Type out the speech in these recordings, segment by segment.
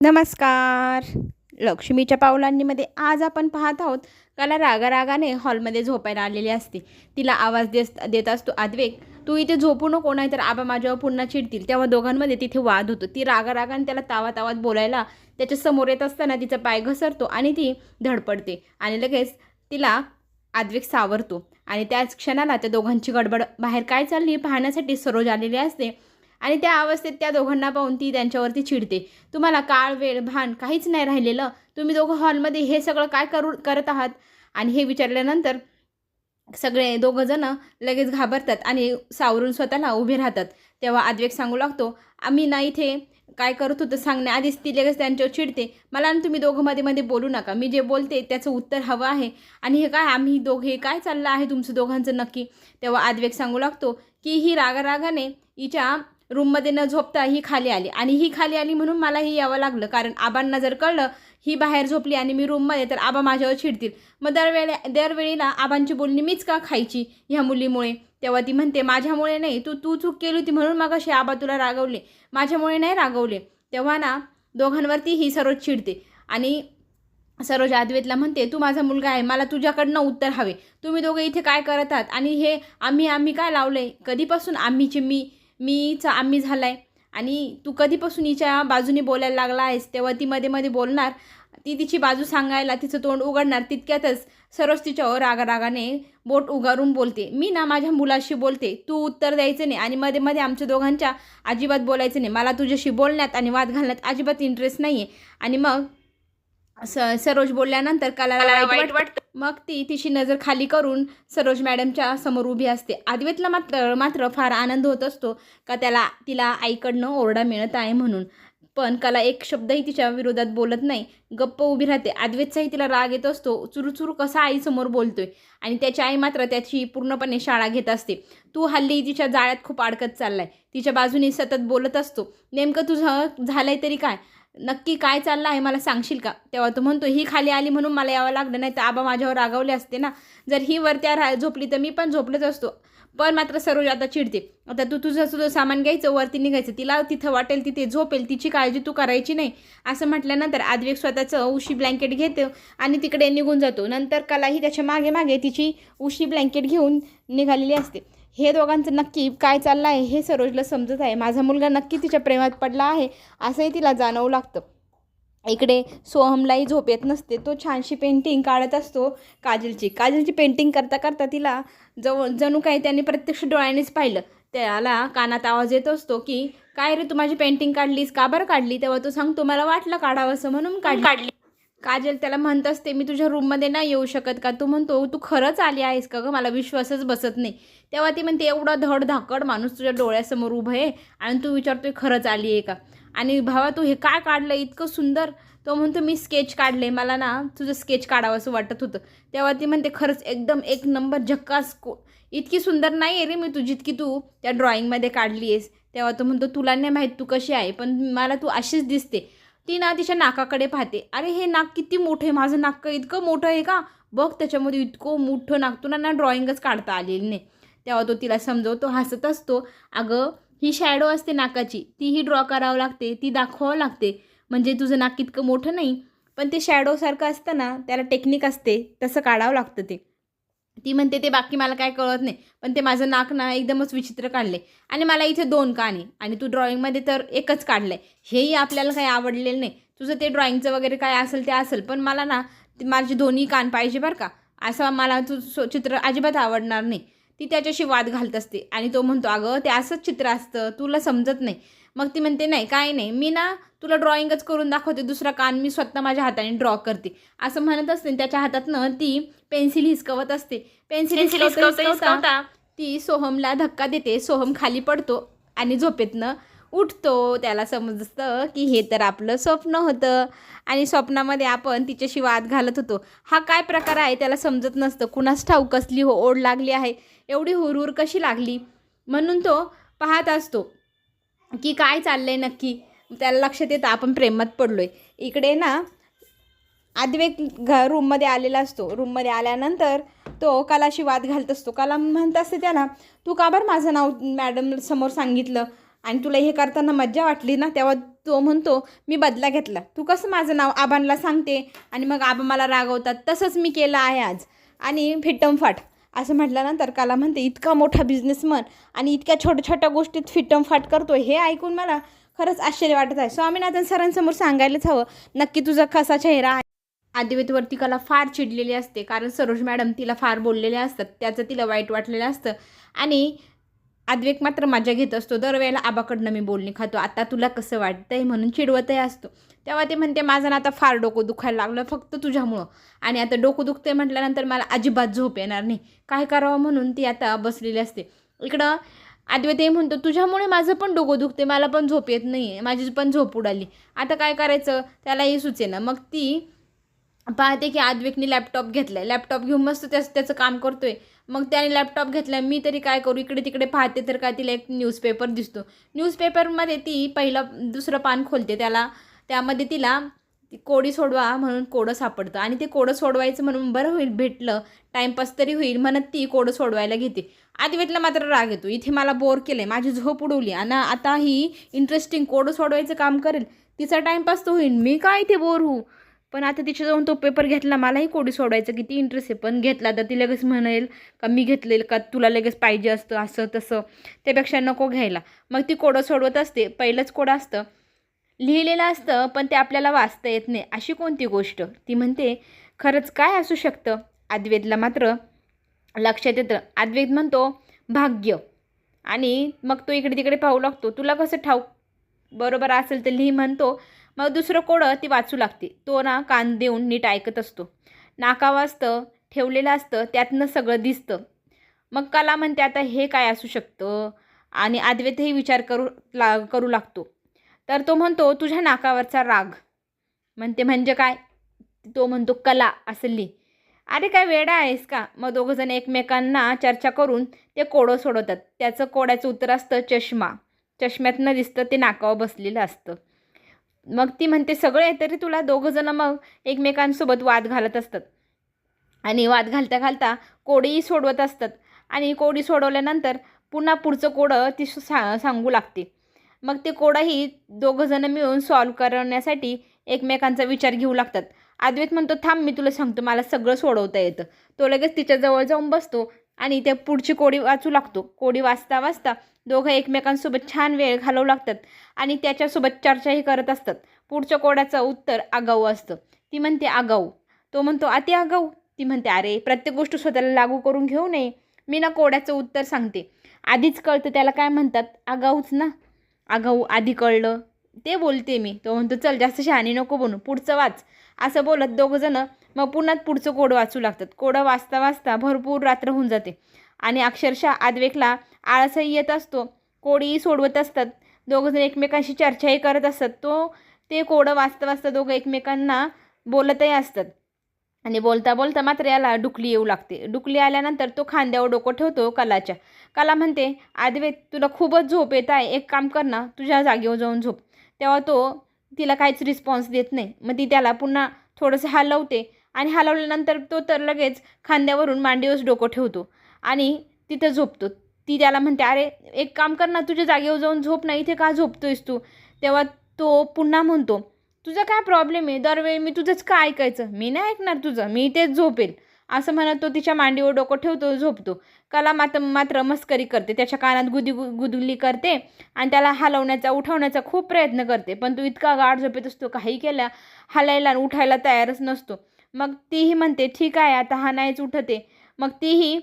नमस्कार. लक्ष्मीच्या पावलांनीमध्ये आज आपण पाहत आहोत कला रागारागाने हॉलमध्ये झोपायला आलेली असते. तिला आवाज देस देत असतो आद्वेक तू इथे झोपू नको नाही तर आबा माझ्यावर पुन्हा चिडतील. तेव्हा दोघांमध्ये तिथे वाद होतो. ती रागारागाने त्याला तावा तावात बोलायला त्याच्यासमोर येत असताना तिचा पाय घसरतो आणि ती धडपडते आणि लगेच तिला आद्वेक सावरतो. आणि त्याच क्षणाला त्या दोघांची गडबड बाहेर काय चालली? पाहण्यासाठी सरोज आलेली असते. आणि त्या अवस्थेत त्या दोघांना पाहून ती त्यांच्यावरती चिडते. तुम्हाला काळ वेळ भान काहीच नाही राहिलेलं. तुम्ही दोघं हॉलमध्ये हे सगळं काय करू करत आहात? आणि हे विचारल्यानंतर सगळे दोघं जण लगेच घाबरतात आणि सावरून स्वतःला उभे राहतात. तेव्हा आद्वेक सांगू लागतो आम्ही ना इथे काय करत होतं सांगण्याआधीच ती लगेच त्यांच्यावर चिडते. मला आणि तुम्ही दोघं मध्ये मध्ये बोलू नका. मी जे बोलते त्याचं उत्तर हवं आहे. आणि हे काय? आम्ही दोघे काय चाललं आहे तुमचं दोघांचं नक्की? तेव्हा आद्वेक सांगू लागतो की ही रागारागाने हिच्या रूममध्ये न झोपता ही खाली आली. आणि ही खाली आली म्हणून मला ही यावं लागलं. कारण आबांना जर कळलं ही बाहेर झोपली आणि मी रूममध्ये तर आबा माझ्यावर चिडतील. मग दरवेळे दरवेळेला आबांची बोलणी मीच का खायची ह्या मुलीमुळे? तेव्हा ती म्हणते माझ्यामुळे नाही तू तू चूक केली होती म्हणून मग अशी आबा तुला रागवले. माझ्यामुळे नाही रागवले. तेव्हा ना दोघांवरती ही सरोज चिडते. आणि सरोज आद्वेतला म्हणते तू माझा मुलगा आहे मला तुझ्याकडनं उत्तर हवे. तुम्ही दोघं इथे काय करत आहात? आणि हे आम्ही आम्ही काय लावलं आहे कधीपासून आम्हीचे मी मीचा आम्ही झाला आहे आणि तू कधीपासून हिच्या बाजूने बोलायला लागला आहेस तेव्हा ती मध्ये मध्ये बोलणार ती तिची बाजू सांगायला तिचं तोंड उघडणार तितक्यातच सरोज तिच्यावर रागारागाने बोट उगारून बोलते. मी ना माझ्या मुलाशी बोलते तू उत्तर द्यायचं नाही आणि मध्ये मध्ये आमच्या दोघांच्या अजिबात बोलायचं नाही. मला तुझ्याशी बोलण्यात आणि वाद घालण्यात अजिबात इंटरेस्ट नाही आहे आणि मग स सरोज बोलल्यानंतर कलाला वाईट वाटतं. मग ती तिची नजर खाली करून सरोज मॅडमच्या समोर उभी असते. आद्वेतला मात्र मात्र फार आनंद होत असतो का त्याला तिला आईकडनं ओरडा मिळत आहे म्हणून. पण कला एक शब्दही तिच्या विरोधात बोलत नाही. गप्प उभी राहते. आद्वेतचाही तिला राग येत असतो. चुरूचुरू कसा आईसमोर बोलतोय. आणि त्याची आई मात्र त्याची पूर्णपणे शाळा घेत असते. तू हल्ली तिच्या जाळ्यात खूप अडकत चाललाय. तिच्या बाजूने सतत बोलत असतो. नेमकं तुझं झालंय तरी काय? नक्की काय चाललं आहे मला सांगशील का? तेव्हा तो म्हणतो ही खाली आली म्हणून मला यावं लागलं नाही तर आबा माझ्यावर रागावले असते ना. जर ही वरत्या रा झोपली तर मी पण झोपलेच असतो. पण मात्र सरोज आता चिडते. आता तू तुझं तुझं सामान घ्यायचं वरती निघायचं. तिला तिथं वाटेल तिथे झोपेल तिची काळजी तू करायची नाही. असं म्हटल्यानंतर आद्वेक स्वतःचं उशी ब्लँकेट घेतो आणि तिकडे निघून जातो. नंतर कलाही त्याच्यामागे मागे तिची उशी ब्लँकेट घेऊन निघालेली असते. हे दोघांचं नक्की काय चाललं आहे हे सरोजला समजत आहे. माझा मुलगा नक्की तिच्या प्रेमात पडला आहे असंही तिला जाणवू लागतं. इकडे सोहमलाही झोप येत नसते. तो छानशी पेंटिंग काढत असतो काजलची. काजलची पेंटिंग करता करता तिला जवळ जणू काही त्यांनी प्रत्यक्ष डोळ्यानेच पाहिलं. त्याला कानात आवाज येत असतो की काय रे तू माझी पेंटिंग काढलीस? का बरं काढली? तेव्हा तो सांगतो मला वाटलं काढावं असं म्हणून काढली काढली. काजल त्याला म्हणत असते मी तुझ्या रूममध्ये नाही येऊ शकत का? तू म्हणतो तू खरंच आली आहेस का गं? मला विश्वासच बसत नाही. तेव्हा ती म्हणते एवढा धड धाकड माणूस तुझ्या डोळ्यासमोर उभं आहे आणि तू विचारतोय खरंच आली आहे का? आणि भावा तू हे काय काढलं? इतकं सुंदर. तो म्हणतो मी स्केच काढले मला ना तुझं स्केच काढावं असं वाटत होतं. तेव्हा ती म्हणते खरंच एकदम एक नंबर झक्कास को इतकी सुंदर नाही आहे रे मी तू जितकी तू त्या ड्रॉइंगमध्ये काढली आहेस. तेव्हा तो म्हणतो तुला नाही माहीत तू कशी आहे पण मला तू अशीच दिसते. ती ना तिच्या नाकाकडे पाहते. अरे हे नाक किती मोठं आहे? माझं नाक इतकं मोठं आहे का? बघ त्याच्यामध्ये इतकं मोठं नाक. तुला ना ड्रॉइंगच काढता आलेली नाही. तेव्हा तो तिला समजवतो हसत असतो. अगं ही शॅडो असते नाकाची. तीही ड्रॉ करावं लागते. ती दाखवावं लागते. म्हणजे तुझं नाक इतकं मोठं नाही. पण ते शॅडोसारखं असतं ना त्याला टेक्निक असते. तसं काढावं लागतं ते. ती म्हणते ते बाकी मला काय कळत नाही. पण ते माझं नाक ना एकदमच विचित्र काढले. आणि मला इथे दोन काने आणि तू ड्रॉइंगमध्ये तर एकच काढलं आहे हेही आपल्याला काही आवडलेलं नाही. तुझं ते ड्रॉइंगचं वगैरे काय असेल ते असेल. पण मला ना माझे दोन्ही कान पाहिजे बरं का. असं मला तू सो चित्र अजिबात आवडणार नाही. ती त्याच्याशी वाद घालत असते. आणि तो म्हणतो अगं ते असंच चित्र असतं. तुला समजत नाही. मग ती म्हणते नाही काय नाही. मी ना तुला ड्रॉइंगच करून दाखवते दुसरा कान मी स्वतः माझ्या हाताने ड्रॉ करते. असं म्हणत असते त्याच्या हातातनं ती पेन्सिल हिसकवत असते. पेन्सिल हिसकवता ती सोहमला धक्का देते. सोहम खाली पडतो आणि झोपेतनं उठतो. त्याला समजतं की हे तर आपलं स्वप्न होतं. आणि स्वप्नामध्ये आपण तिच्याशी वाद घालत होतो. हा काय प्रकार आहे त्याला समजत नसतं. कुणास ठाऊ कसली हो ओढ लागली आहे? एवढी हुरहुर कशी लागली? म्हणून तो पाहत असतो की काय चाललंय नक्की? त्याला लक्षात येतं आपण प्रेमात पडलो आहे इकडे ना आदिवेक घ रूममध्ये आलेला असतो. रूममध्ये आल्यानंतर तो कलाशी वाद घालत असतो. कला म्हणत असते त्याला तू का बरं माझं नाव मॅडम समोर सांगितलं? आणि तुला हे करताना मज्जा वाटली ना? तेव्हा तो म्हणतो मी बदला घेतला. तू कसं माझं नाव आबांना सांगते? आणि मग आबा मला रागवतात. तसंच मी केलं आहे आज. आणि फिटमफाट असं म्हटल्यानंतर काला म्हणते इतका मोठा बिझनेसमन आणि इतक्या छोट्या छोट्या गोष्टीत फिटमफाट करतो हे ऐकून मला खरंच आश्चर्य वाटत आहे. स्वामीनाथन सरांसमोर सांगायलाच हवं नक्की तुझा कसा चेहरा आहे? आदिवेतवरती कला फार चिडलेली असते कारण सरोज मॅडम तिला फार बोललेले असतात त्याचं तिला वाईट वाटलेलं असतं. आणि आद्वेक मात्र मजा घेत असतो. दरवेळेला आबाकडनं मी बोलणी खातो. आता तुला कसं वाटतंय म्हणून चिडवतही असतो. तेव्हा ते म्हणते माझं ना आता फार डोकं दुखायला लागलं फक्त तुझ्यामुळं. आणि आता डोकं दुखतंय म्हटल्यानंतर मला अजिबात झोप येणार नाही. काय करावं म्हणून ती आता बसलेली असते. इकडं अद्वैत हे म्हणतो तुझ्यामुळे माझं पण डोकं दुखते मला पण झोप येत नाही आहे माझी पण झोप उडाली. आता काय करायचं? त्यालाही सुचेना. मग ती पाहते की आद्विकने लॅपटॉप घेतला लॅपटॉप घेऊन मस्त त्याच त्याचं काम करतोय. मग त्याने लॅपटॉप घेतला मी तरी काय करू? इकडे तिकडे पाहते तर काय तिला एक न्यूजपेपर दिसतो. न्यूजपेपरमध्ये ती पहिलं दुसरं पान खोलते त्याला. त्यामध्ये तिला ती कोडी सोडवा म्हणून कोडं सापडतं. आणि ते कोडं सोडवायचं म्हणून बरं होईल भेटलं टाईमपास तरी होईल म्हणत ती कोडं सोडवायला घेते. आदिवेतला मात्र राग येतो. इथे मला बोर केलं आहे माझी झोप उडवली. आणि आता ही इंटरेस्टिंग कोडं सोडवायचं काम करेल. तिचा टाईमपास तर होईल. मी काय इथे बोर होऊ? पण आता तिच्या जाऊन तो पेपर घेतला. मलाही कोडी सोडवायचं किती इंटरेस्ट आहे. पण घेतला तर ती लगेच म्हणेल का मी घेतलेल का तुला लगेच पाहिजे असतं असं तसं. त्यापेक्षा नको घ्यायला. मग ती कोडं सोडवत असते. पहिलंच कोडं असतं. लिहिलेलं असतं पण ते आपल्याला वाचता येत नाही अशी कोणती गोष्ट? ती म्हणते खरंच काय असू शकतं? अद्वैतला मात्र लक्षात येतं. अद्वैत म्हणतो भाग्य. आणि मग तो इकडे तिकडे पाहू लागतो तुला कसं ठाऊक? बरोबर असेल तर लिही म्हणतो. मग दुसरं कोडं ती वाचू लागते. तो ना कान देऊन नीट ऐकत असतो. नाका वाजतं ठेवलेलं असतं त्यातनं सगळं दिसतं. मग कला म्हणते आता हे काय असू शकतं? आणि अद्वैतही विचार करू ला करू लागतो. तर तो म्हणतो तुझ्या नाकावरचा राग. म्हणते म्हणजे काय? तो म्हणतो कला असं अरे काय वेडा आहेस का? मग दोघंजण एकमेकांना चर्चा करून ते कोडं सोडवतात. त्याचं कोड्याचं उत्तर असतं चष्मा. चष्म्यातनं दिसतं ते नाकावर बसलेलं असतं. मग ती म्हणते सगळं आहे तरी तुला दोघंजणं मग एकमेकांसोबत वाद घालत असतात. आणि वाद घालता घालता कोडीही सोडवत असतात. आणि कोडी सोडवल्यानंतर पुन्हा पुढचं कोडं ती सा सांगू लागते. मग ते कोडाही दोघंजणं मिळून सॉल्व करण्यासाठी एकमेकांचा विचार घेऊ लागतात. अद्वैत म्हणतो थांब मी तुला सांगतो मला सगळं सोडवता येतं. तो लगेच तिच्याजवळ जाऊन बसतो आणि त्या पुढची कोडी वाचू लागतो. कोडी वाचता वाचता दोघं एकमेकांसोबत छान वेळ घालवू लागतात आणि त्याच्यासोबत चर्चाही करत असतात. पुढच्या कोड्याचं उत्तर आगाऊ असतं. ती म्हणते आगाऊ. तो म्हणतो अति आगाऊ. ती म्हणते अरे प्रत्येक गोष्ट स्वतःला लागू करून घेऊ नये. मी ना कोड्याचं उत्तर सांगते. आधीच कळतं त्याला काय म्हणतात. आगाऊच ना. आगाऊ आधी कळलं. ते बोलते मी. तो म्हणतो चल जास्त शहाणी नको बनू. पुढचं वाच. असं बोलत दोघंजणं मग पुन्हा पुढचं कोडं वाचू लागतात. कोडं वाचता वाचता भरपूर रात्र होऊन जाते. आणि अक्षरशः आदवेकला आळसही येत असतो. कोडीही सोडवत असतात. दोघंजण एकमेकांशी चर्चाही करत असतात. तो ते कोडं वाचता वाचता दोघं एकमेकांना बोलतही असतात. आणि बोलता बोलता मात्र याला डुकली येऊ लागते. डुकली आल्यानंतर तो खांद्यावर डोकं ठेवतो कलाच्या. कला म्हणते आद्वैत तुला खूपच झोप येत आहे. एक काम कर ना तुझ्या जागेवर जाऊन झोप. तेव्हा तो तिला काहीच रिस्पॉन्स देत नाही. मग ती त्याला पुन्हा थोडंसं हलवते आणि हलवल्यानंतर तो तर लगेच खांद्यावरून मांडीवर डोकं ठेवतो आणि तिथं झोपतो. ती त्याला म्हणते अरे एक काम कर ना तुझ्या जागेवर जाऊन झोप ना इथे का झोपतोयस तू? तेव्हा तो पुन्हा म्हणतो तुझा काय प्रॉब्लेम आहे? दरवेळी मी तुझंच का ऐकायचं? मी नाही ऐकणार तुझं. मी इथेच झोपेल. असं म्हणत तो तिच्या मांडीवर डोकं ठेवतो झोपतो. कला मात मात्र मस्करी करते. त्याच्या कानात गुदी गुदुली करते आणि त्याला हलवण्याचा उठवण्याचा खूप प्रयत्न करते. पण तो इतका गाढ झोपेत असतो काही केल्या हलायला आणि उठायला तयारच नसतो. मग तीही म्हणते ठीक आहे आता हा नाहीच उठते. मग तीही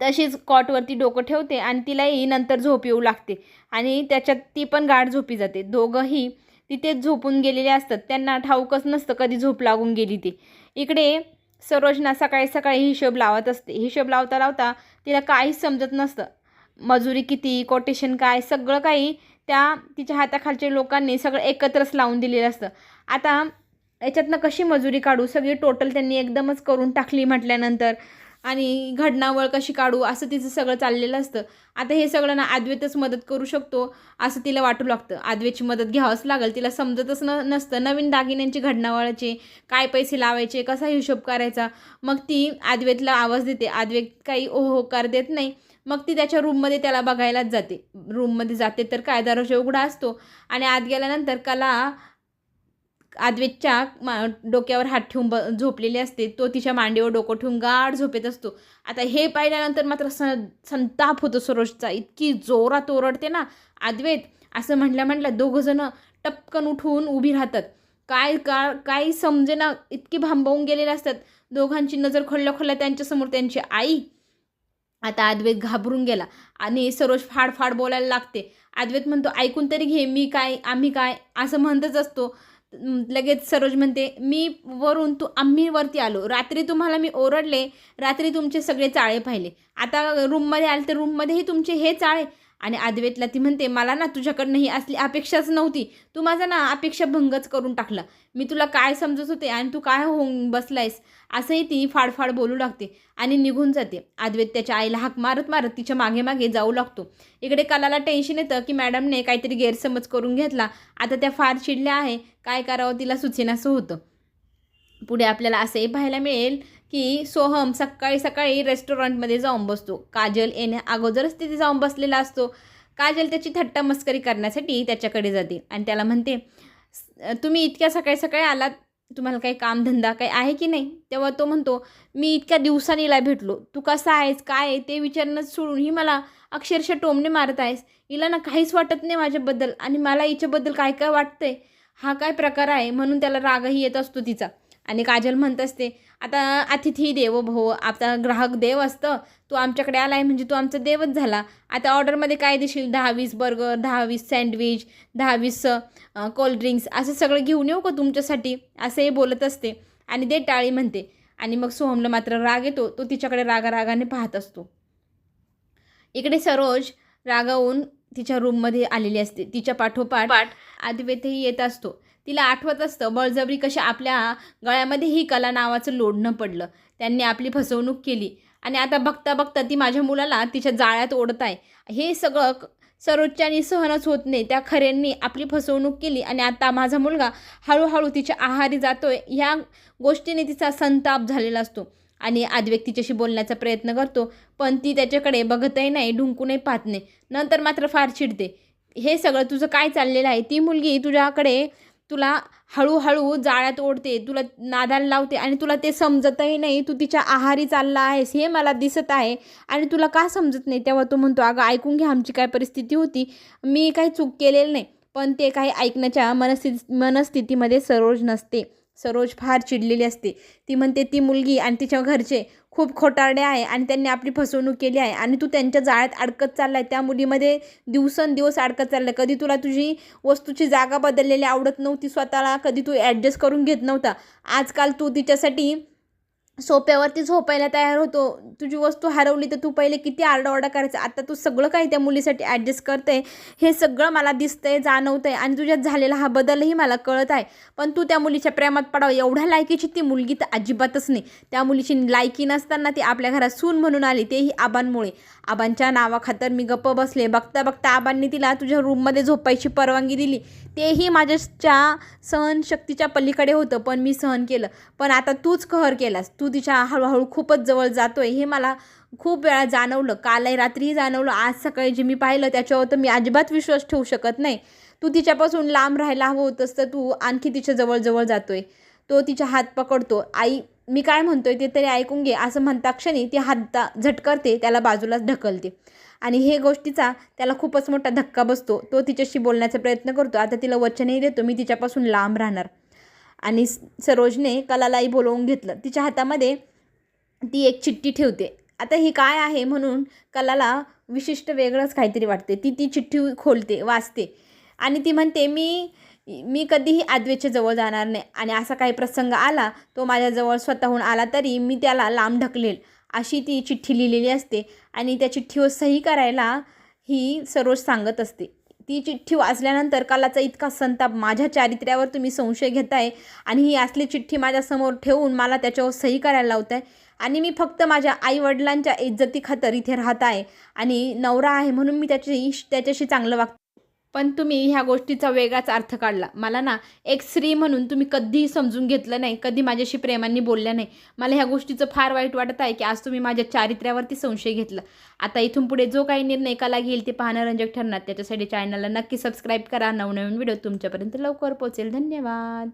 तशीच कॉटवरती डोकं ठेवते आणि तिलाही नंतर झोप येऊ लागते. आणि त्याच्यात ती पण गाढ झोपी जाते. दोघंही तिथेच झोपून गेलेले असतात. त्यांना ठाऊकच नसतं कधी झोप लागून गेली ती. इकडे सरोजना सकाळी सकाळी हिशोब लावत असते. हिशोब लावता लावता तिला काहीच समजत नसतं. मजुरी किती कोटेशन काय सगळं काही त्या तिच्या हाताखालच्या लोकांनी सगळं एकत्रच लावून दिलेलं असतं. आता याच्यातनं कशी मजुरी काढू? सगळी टोटल त्यांनी एकदमच करून टाकली म्हटल्यानंतर आणि घडणावळ कशी काढू असं तिचं सगळं चाललेलं असतं. आता हे सगळं ना आद्वेतच मदत करू शकतो असं तिला वाटू लागतं. आद्वेची मदत घ्यावंच लागेल. तिला समजतच न नसतं. नवीन दागिन्यांची घडणावळाचे काय पैसे लावायचे कसा हिशोब करायचा? मग ती आद्वेतला आवाज देते. आद्वेत काही ओहोकार हो देत नाही. मग ती त्याच्या रूममध्ये त्याला बघायलाच जाते. रूममध्ये जाते तर काय? दरवाजा उघडा असतो. आणि आत गेल्यानंतर कला आद्वेतच्या मा डोक्यावर हात ठेवून ब झोपलेली असते तो तिच्या मांडीवर डोकं ठेवून गाढ झोपेत असतो. आता हे पाहिल्यानंतर मात्र स संताप होतो सरोजचा. इतकी जोरात ओरडते ना आद्वेत. असं म्हटलं म्हटलं दोघंजणं टपकन उठून उभी राहतात. काय का काय समजेना इतकी भांबवून गेलेले असतात. दोघांची नजर खोलल्या खोलल्या त्यांच्यासमोर त्यांची आई. आता अद्वैत घाबरून गेला आणि सरोज फाड फाड बोलायला लागते. अद्वैत म्हणतो ऐकून तरी घे मी काय आम्ही काय? असं म्हणतच असतो. लगेच सरोज म्हणते मी वरून तू आम्ही वरती आलो. रात्री तुम्हाला मी ओरडले रात्री तुमचे सगळे चाळे पाहिले. आता रूममध्ये आले तर रूममध्येही तुमचे हे चाळे आणि अद्वेतला ती म्हणते मला ना तुझ्याकडनं ही असली अपेक्षाच नव्हती. तू माझा ना अपेक्षा भंगच करून टाकला. मी तुला काय समजत होते आणि तू काय होऊन बसलायस असंही ती फाडफाड बोलू लागते आणि निघून जाते. अद्वेत त्याच्या आईला हाक मारत मारत तिच्यामागे मागे जाऊ लागतो. इकडे कलाला टेन्शन येतं की मॅडमने काहीतरी गैरसमज करून घेतला. आता त्या फार चिडल्या आहे. काय करावं तिला सुचेनासं होतं. पुढे आपल्याला असंही पाहायला मिळेल की सोहम सकाळी सकाळी रेस्टॉरंटमध्ये जाऊन बसतो. काजल येण्या अगोदरच तिथे जाऊन बसलेला असतो. काजल त्याची थट्टा मस्करी करण्यासाठी त्याच्याकडे जाते आणि त्याला म्हणते तुम्ही इतक्या सकाळी सकाळी आलात? तुम्हाला काही कामधंदा काही आहे की नाही? तेव्हा तो म्हणतो मी इतक्या दिवसांनीला भेटलो. तू कसा आहेस? काय आहे? ते विचारणं सोडून ही मला अक्षरशः टोमणे मारत आहेस. हिला ना काहीच वाटत नाही माझ्याबद्दल आणि मला हिच्याबद्दल काय काय वाटतंय? हा काय प्रकार आहे? म्हणून त्याला रागही येत असतो तिचा. आणि काजल म्हणत असते आता अतिथी देवो भव आता ग्राहक देव असतं. तू आमच्याकडे आला आहे म्हणजे तू आमचा देवच झाला. आता ऑर्डरमध्ये काय देशील? दहा वीस बर्गर दहा वीस सँडविच दहा वीस कोल्ड्रिंक्स असं सगळं घेऊन येऊ का तुमच्यासाठी? असंही बोलत असते आणि दे टाळी म्हणते. आणि मग सोहमला मात्र राग येतो. तो तिच्याकडे रागारागाने पाहत असतो. इकडे सरोज रागावून तिच्या रूममध्ये आलेली असते. तिच्या पाठोपाठ पाठ. आदिवेतही येत असतो. तिला आठवत असतं बळजबरी कशा आपल्या गळ्यामध्ये ही कला नावाचं लोढणं पडलं. त्यांनी आपली फसवणूक केली. आणि आता बघता बघता ती माझ्या मुलाला तिच्या जाळ्यात ओढत आहे हे सगळं क- सरोजच्यानी सहनच होत नाही. त्या खऱ्यांनी आपली फसवणूक केली आणि आता माझा मुलगा हळूहळू तिच्या आहारी जातोय. ह्या गोष्टीने तिचा संताप झालेला असतो. आणि आद्वेक तिच्याशी बोलण्याचा प्रयत्न करतो पण ती त्याच्याकडे बघतही नाही ढुंकूनही पाहत नाही. नंतर मात्र फार चिडते. हे सगळं तुझं काय चाललेलं आहे? ती मुलगी तुझ्याकडे तुला हळूहळू जाळ्यात ओढते तुला नादाला लावते आणि तुला ते समजतही नाही तू तिच्या आहारी चालला आहेस हे मला दिसत आहे. आणि तुला का समजत नाही? तेव्हा तो म्हणतो अगं ऐकून घ्या आमची काय परिस्थिती होती. मी काही चूक केलेलं नाही पण ते काही ऐकण्याच्या मनस्थिती मनस्थितीमध्ये सरोज नसते. सरोज फार चिडलेली असते. ती म्हणते ती मुलगी आणि तिच्या घरचे खूप खोटारडे आहे आणि त्यांनी आपली फसवणूक केली आहे आणि तू त्यांच्या जाळ्यात अडकत चालला आहे त्या मुलीमध्ये दिवसेंदिवस अडकत चालला आहे कधी तुला तुझी वस्तूची जागा बदललेली आवडत नव्हती स्वतःला कधी तू ॲडजस्ट करून घेत नव्हता. आजकाल तू तिच्यासाठी सोप्यावरती झोपायला तयार होतो. तुझी वस्तू हरवली तर तू पहिले किती आरडाओरडा करायचा? आता तू सगळं काही त्या मुलीसाठी ॲडजस्ट करते हे सगळं मला दिसतंय जाणवतंय आणि तुझ्यात झालेला हा बदलही मला कळत आहे. पण तू त्या मुलीच्या प्रेमात पडावं. एवढ्या लायकीची ती मुलगी तर अजिबातच नाही. त्या मुलीची लायकी नसताना ती आपल्या घरात सून म्हणून आली. तेही आबांमुळे. आबांच्या नावाखातर मी गप्प बसले. बघता बघता आबांनी तिला तुझ्या रूममध्ये झोपायची परवानगी दिली. तेही माझ्याच्या सहनशक्तीच्या पलीकडे होतं पण मी सहन केलं. पण आता तूच कहर केलास. तू तिच्या हळूहळू खूपच जवळ जातोय हे मला खूप वेळा जाणवलं. कालही रात्रीही जाणवलं. आज सकाळी जे मी पाहिलं त्याच्यावर तर मी अजिबात विश्वास ठेवू शकत नाही. तू तिच्यापासून लांब राहायला हवं होतंस तर तू आणखी तिच्या जवळ जातोय. तो तिच्या हात पकडतो. आई मी काय म्हणतोय ते तरी ऐकून घे. असं म्हणता क्षणी ती हाता झटकरते त्याला बाजूलाच ढकलते. आणि हे गोष्टीचा त्याला खूपच मोठा धक्का बसतो. तो तिच्याशी बोलण्याचा प्रयत्न करतो. आता तिला वचनही देतो. मी तिच्यापासून लांब राहणार. आणि स- सरोजने कलालाही बोलवून घेतलं. तिच्या हातामध्ये ती एक चिठ्ठी ठेवते. आता ही काय आहे म्हणून कलाला विशिष्ट वेगळंच काहीतरी वाटते. ती ती चिठ्ठी खोलते वाचते. आणि ती म्हणते मी मी कधीही आद्वेच्या जवळ जाणार नाही. आणि असा काही प्रसंग आला तो माझ्याजवळ स्वतःहून आला तरी मी त्याला लांब ढकलेल अशी ती चिठ्ठी लिहिलेली असते. आणि त्या चिठ्ठीवर सही करायला ही सरोज सांगत असते. ती चिठ्ठी वाचल्यानंतर कालाचा इतका संताप माझ्या चारित्र्यावर तुम्ही संशय घेताय आणि ही असली चिठ्ठी माझ्यासमोर ठेवून मला त्याच्यावर सही करायला लावताय. आणि मी फक्त माझ्या आईवडिलांच्या इज्जती खातर इथे राहत आहे आणि नवरा आहे म्हणून मी त्याची त्याच्याशी चांगलं वाग पण तुम्ही ह्या गोष्टीचा वेगळाच अर्थ काढला. मला ना एक स्त्री म्हणून तुम्ही कधीही समजून घेतलं नाही कधी माझ्याशी प्रेमांनी बोलल्या नाही. मला ह्या गोष्टीचं फार वाईट वाटत आहे की आज तुम्ही माझ्या चारित्र्यावरती संशय घेतला. आता इथून पुढे जो काही निर्णय कला घेईल ते पाहणं रंजक ठरणार. त्याच्यासाठी चॅनलला नक्की सबस्क्राईब करा. नवनवीन व्हिडिओ तुमच्यापर्यंत लवकर पोहोचेल. धन्यवाद.